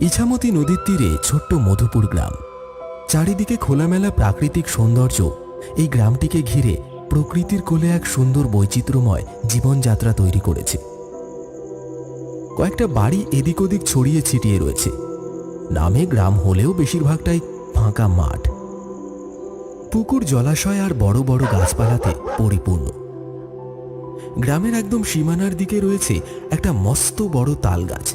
ইছামতি নদীর তীরে ছোট্ট মধুপুর গ্রাম। চারিদিকে খোলামেলা প্রাকৃতিক সৌন্দর্য। এই গ্রামটিকে ঘিরে প্রকৃতির কোলে এক সুন্দর বৈচিত্র্যময় জীবনযাত্রা তৈরি করেছে। কয়েকটা বাড়ি এদিক ওদিক ছড়িয়ে ছিটিয়ে রয়েছে। নামে গ্রাম হলেও বেশিরভাগটাই ফাঁকা মাঠ। পুকুর জলাশয় আর বড় বড় গাছপালাতে পরিপূর্ণ। গ্রামের একদম সীমানার দিকে রয়েছে একটা মস্ত বড় তাল গাছ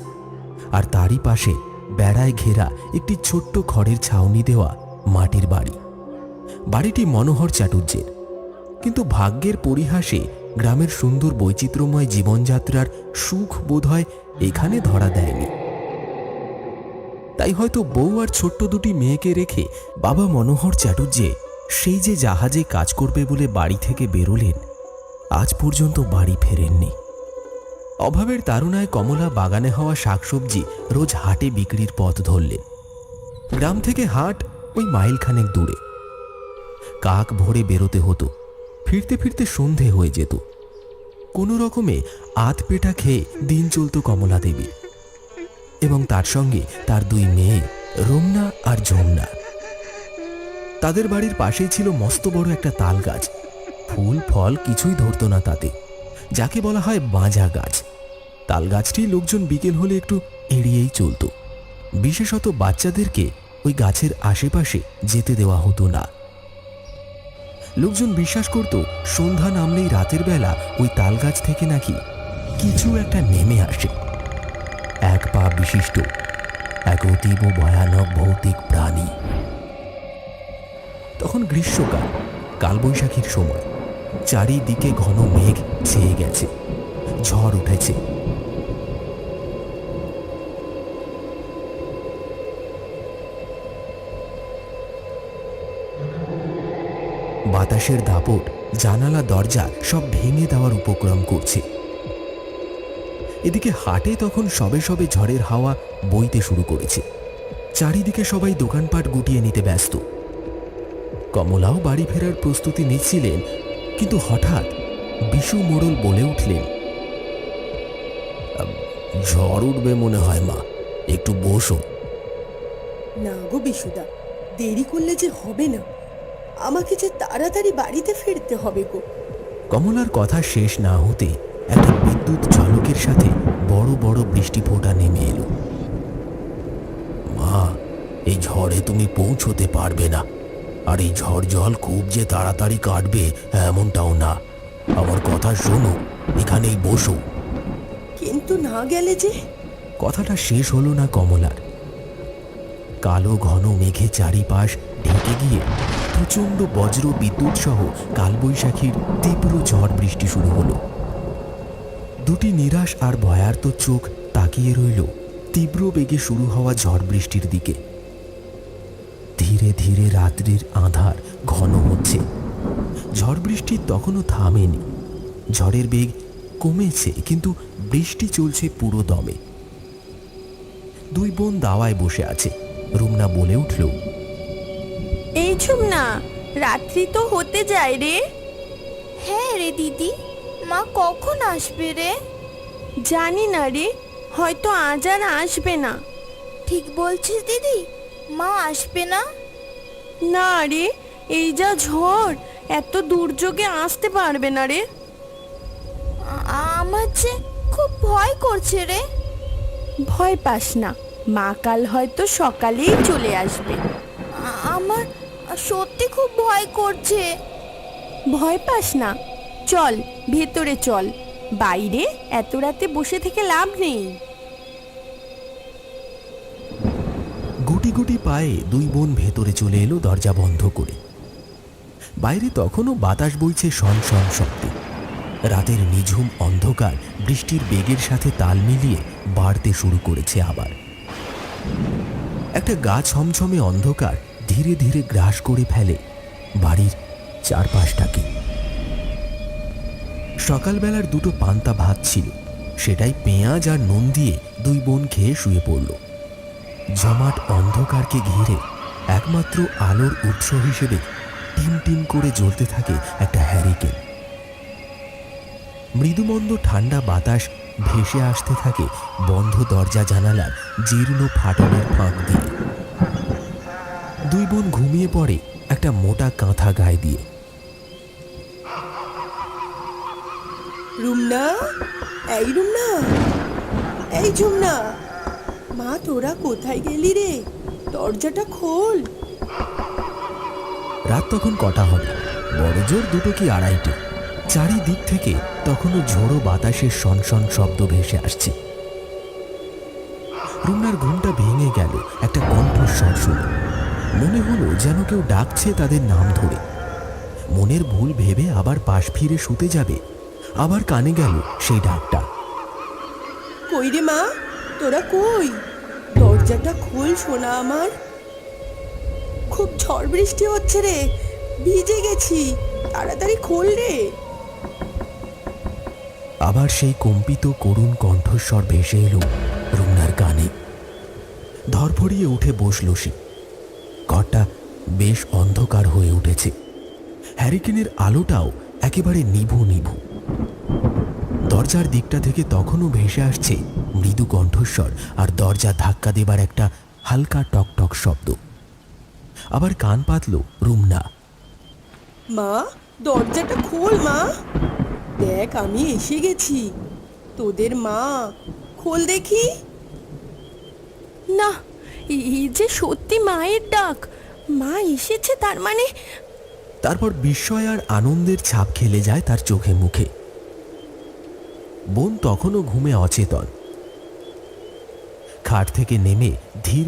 আর তারই পাশে বেড়ায় ঘেরা একটি ছোট্ট খড়ের ছাউনি দেওয়া মাটির বাড়ি। বাড়িটি মনোহর চাটুর্যের কিন্তু ভাগ্যের পরিহাসে গ্রামের সুন্দর বৈচিত্র্যময় জীবনযাত্রার সুখ বোধহয় এখানে ধরা দেয়নি। তাই হয়তো বউ আর ছোট্ট দুটি মেয়েকে রেখে বাবা মনোহর চ্যাটুর্যে সেই যে জাহাজে কাজ করবে বলে বাড়ি থেকে বেরোলেন, আজ পর্যন্ত বাড়ি ফেরেননি। অভাবের তারুণায় কমলা বাগানে হওয়া শাকসবজি রোজ হাটে বিক্রির পথ ধরলেন। গ্রাম থেকে হাট ওই মাইলখানেক দূরে। কাক ভোরে বেরোতে হতো, ফিরতে ফিরতে সন্ধে হয়ে যেত। কোনো রকমে আধ পেটা খেয়ে দিন চলত কমলা দেবী এবং তার সঙ্গে তার দুই মেয়ে, রমনা আর যমুনা। তাদের বাড়ির পাশেই ছিল মস্ত বড় একটা তাল গাছ। ফুল, ফল কিছুই ধরতো না তাতে, যাকে বলা হয় বাঁজা গাছ। তাল গাছটি লোকজন বিকেল হলে একটু এড়িয়েই চলতো। বিশেষত বাচ্চাদেরকে ওই গাছের আশেপাশে যেতে দেওয়া হতো না। লোকজন বিশ্বাস করত, সন্ধ্যা নামলেই রাতের বেলা ওই তাল গাছ থেকে নাকি কিছু একটা নেমে আসে। এক পা বিশিষ্ট, এক অতীব ভয়ানক ভৌতিক প্রাণী। তখন গ্রীষ্মকাল, কালবৈশাখীর সময়, চারিদিকে ঘন মেঘ ছেয়ে গেছে। ঝড় উঠেছে। বাতাসের দাপট, জানালা, দরজা সব ভেঙে দেওয়ার উপক্রম করছে। এদিকে হাটে তখন সবে সবে ঝড়ের হাওয়া বইতে শুরু করেছে। চারিদিকে সবাই দোকানপাট গুটিয়ে নিতে ব্যস্ত। কমলাও বাড়ি ফেরার প্রস্তুতি নিচ্ছিলেন, কিন্তু হঠাৎ বিশু মোড়ল বলে উঠলেন ঝড় উঠবে মনে হয় মা। একটু বসো। না গো বিশুদা দেরি করলে যে হবে না। আমাকে যে তাড়াতাড়ি বাড়িতে ফিরতে হবে গো। কমলার কথা শেষ না হতে একটা বিদ্যুৎ ঝলকের সাথে বড় বড় বৃষ্টি ফোঁটা নেমে এলো। মা এই ঝড়ে তুমি পৌঁছতে পারবে না। আর এই ঝড় জল খুব যে তাড়াতাড়ি কাটবে এমনটাও না। আমার কথা শোনো এখানেই বসো। কিন্তু না গেলে যে? কথাটা শেষ হলো না কমলার। কালো ঘন মেঘে চারিপাশ ঢেকে গিয়ে প্রচণ্ড বজ্র বিদ্যুৎ সহ কালবৈশাখীর তীব্র ঝড় বৃষ্টি শুরু হলো। দুটি নিরাশ আর ভয়ার্ত চোখ তাকিয়ে রইল তীব্র বেগে শুরু হওয়া ঝড় বৃষ্টির দিকে। ধীরে ধীরে রাত্রির আধার ঘন হচ্ছে। ঝড় বৃষ্টি তখনও থামেনি। ঝড়ের বেগ কমেছে কিন্তু বৃষ্টি চলছে পুরো দমে। দুই বোন দাওয়ায় বসে আছে। রুমনা বলে উঠল এই না রাত্রি তো হতে যায় রে? হ্যাঁ রে দিদি মা কখন আসবে রে? জানি না রে হয়তো আজ আর আসবে না। ঠিক বলছিস দিদি মা আসবে না? না রে এই যা ঝড় এত দুর্যোগে আসতে পারবে না রে। আমার যে খুব ভয় করছে রে। ভয় পাস না, মা কাল হয়তো সকালেই চলে আসবে। আমার সত্যি খুব ভয় করছে। ভয় পাস না, চল, ভেতরে চল। বাইরে এত রাতে বসে থেকে লাভ নেই। গুটি গুটি পায়ে দুই বোন ভেতরে চলে এলো দরজা বন্ধ করে। বাইরে তখনও বাতাস বইছে শন শন শব্দে। রাতের নিঝুম অন্ধকার বৃষ্টির বেগের সাথে তাল মিলিয়ে বাড়তে শুরু করেছে আবার। একটা গা ছমছমে অন্ধকার ধীরে ধীরে গ্রাস করে ফেলে বাড়ির চারপাশটাকে। সকালবেলার দুটো পান্তা ভাত ছিল, সেটাই পেঁয়াজ আর নুন দিয়ে দুই বোন খেয়ে শুয়ে পড়ল। জমাট অন্ধকারকে ঘিরে একমাত্র আলোর উৎস হিসেবে টিম টিম করে জ্বলতে থাকে একটা হ্যারিকেন মৃদুমন্দ ঠান্ডা বাতাস ভেসে আসতে থাকে বন্ধ দরজা জানালার জীর্ণ ফাটলের ফাঁক দিয়ে। দুই বোন ঘুমিয়ে পড়ে একটা মোটা কাঁথা গায়ে দিয়ে। রুমনা? এই রুমনা? এই ঝুমনা? মা তোরা কোথায় গেলি রে? দরজাটা খোল। রাত তখন কটা হবে? বড় জোর দুটো কি আড়াইটে? চারিদিক থেকে তখনও ঝোড়ো বাতাসের সনসন শব্দ ভেসে আসছে। রুমনার ঘুমটা ভেঙে গেল, একটা কণ্ঠস্বর শুনে। মনে হলো যেন কেউ ডাকছে তাদের নাম ধরে। মনের ভুল ভেবে আবার পাশ ফিরে শুতে যাবে। আবার কানে গেল সেই ডাকটা। কই রে মা? তোরা কই? দরজাটা খোল সোনা আমার। খুব ঝড় বৃষ্টি হচ্ছে রে। ভিজে গেছি। তাড়াতাড়ি খোল রে। আবার সেই কম্পিত করুণ কণ্ঠস্বর ভেসে এলো রুমনার কানে। ধরফড়িয়ে উঠে বসল সে। ঘরটা বেশ অন্ধকার হয়ে উঠেছে। হ্যারিকেনের আলোটাও একেবারে নিভু নিভু। দরজার দিকটা থেকে তখনও ভেসে আসছে মৃদু কণ্ঠস্বর আর দরজা ধাক্কা দেবার একটা হালকা টকটক শব্দ। আবার কান পাতল রুমনা। মা, দরজাটা খোল মা। দেখ আমি এসে গেছি। তোদের মা খোল দেখি। না এই যে সত্যি মায়ের ডাক মা এসেছে তার মানে? তারপর বিস্ময় আর আনন্দের ছাপ খেলে যায় তার চোখে মুখে। বোন তখনও ঘুমে অচেতন। খাট থেকে নেমে ধীর